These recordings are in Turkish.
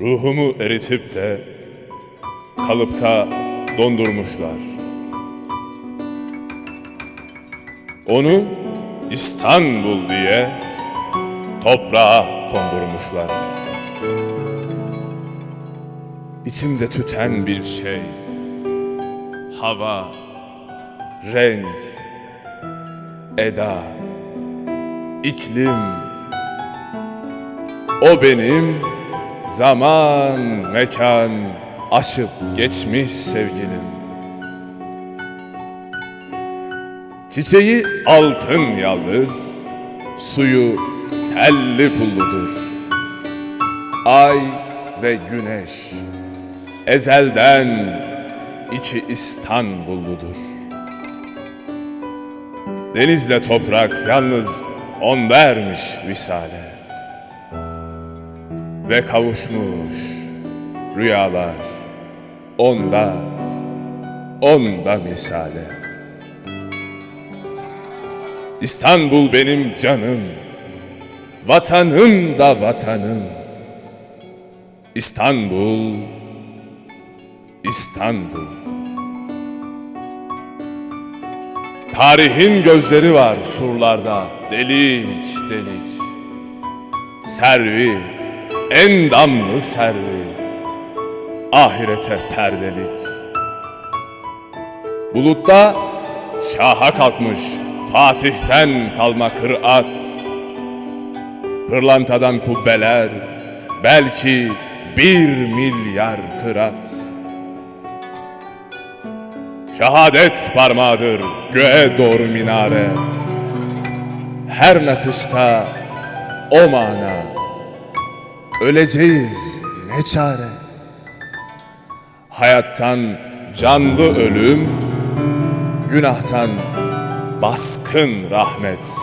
Ruhumu eritip de kalıpta dondurmuşlar. Onu İstanbul diye toprağa kondurmuşlar. İçimde tüten bir şey, hava, renk, eda, iklim. O benim zaman, mekan aşıp geçmiş sevgilim. Çiçeği altın yalnız, suyu telli pulludur. Ay ve güneş ezelden iki İstanbulludur. Denizle toprak yalnız on vermiş visale. Ve kavuşmuş rüyalar onda, onda misale. İstanbul benim canım, vatanım da vatanım. İstanbul, İstanbul. Tarihin gözleri var surlarda, delik delik. Servi, endamlı servi, ahirete perdelik. Bulutta şaha kalkmış Fatih'ten kalma kıraat. Pırlantadan kubbeler, belki bir milyar kırat. Şehadet parmağıdır göğe doğru minare. Her nakışta o mana. Öleceğiz ne çare. Hayattan canlı ölüm, günahtan baskın rahmet.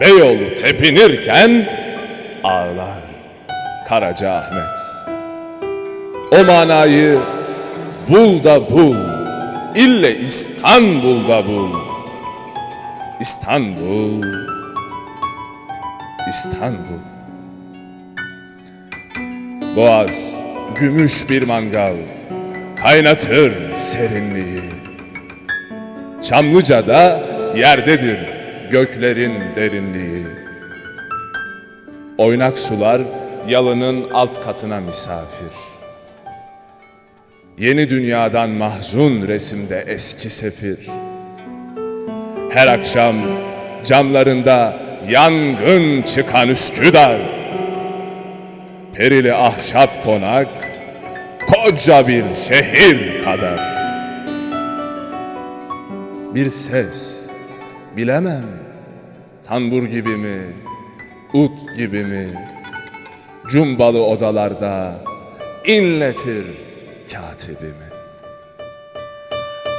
Beyoğlu tepinirken ağlar Karaca Ahmet. O manayı bul da bul, ille İstanbul'da bul. İstanbul, İstanbul. Boğaz, gümüş bir mangal, kaynatır serinliği. Çamlıca'da yerdedir göklerin derinliği. Oynak sular yalının alt katına misafir. Yeni dünyadan mahzun resimde eski sefir. Her akşam camlarında yangın çıkan Üsküdar. Perili ahşap konak, koca bir şehir kadar. Bir ses, bilemem, tambur gibi mi, ut gibi mi, cumbalı odalarda inletir katibimi.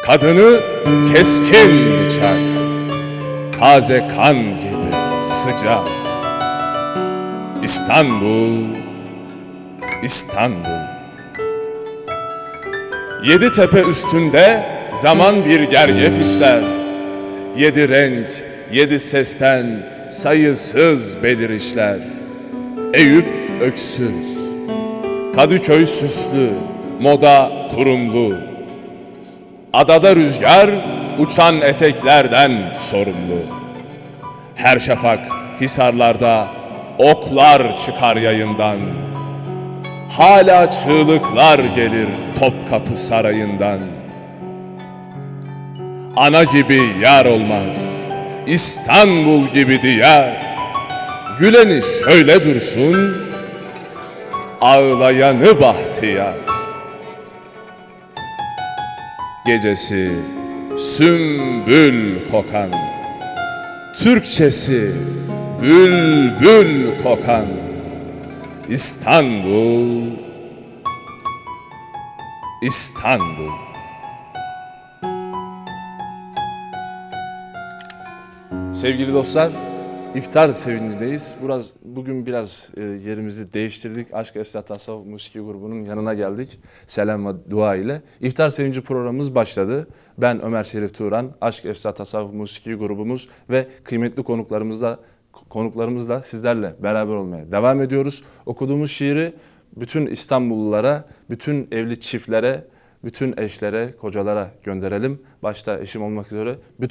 Kadını keskin bıçak, taze kan gibi sıcak. İstanbul, İstanbul. Yedi tepe üstünde zaman bir gergef işler. Yedi renk, yedi sesten sayısız belirişler. Eyüp öksüz, Kadıköy süslü, moda kurumlu. Adada rüzgar uçan eteklerden sorumlu. Her şafak hisarlarda oklar çıkar yayından. Hala çığlıklar gelir Topkapı Sarayı'ndan. Ana gibi yar olmaz, İstanbul gibi diyar. Güleni şöyle dursun, ağlayanı bahtiyar. Gecesi sümbül kokan, Türkçesi bülbül kokan İstanbul, İstanbul. Sevgili dostlar, iftar sevincindeyiz. Biraz bugün biraz e, yerimizi değiştirdik. Aşk Esra Tasavvuf Musiki grubunun yanına geldik. Selam ve dua ile. İftar sevinci programımız başladı. Ben Ömer Şerif Turan, Aşk Esra Tasavvuf Musiki grubumuz ve kıymetli konuklarımızla konuklarımızla sizlerle beraber olmaya devam ediyoruz. Okuduğumuz şiiri bütün İstanbullulara, bütün evli çiftlere, bütün eşlere, kocalara gönderelim. Başta eşim olmak üzere bütün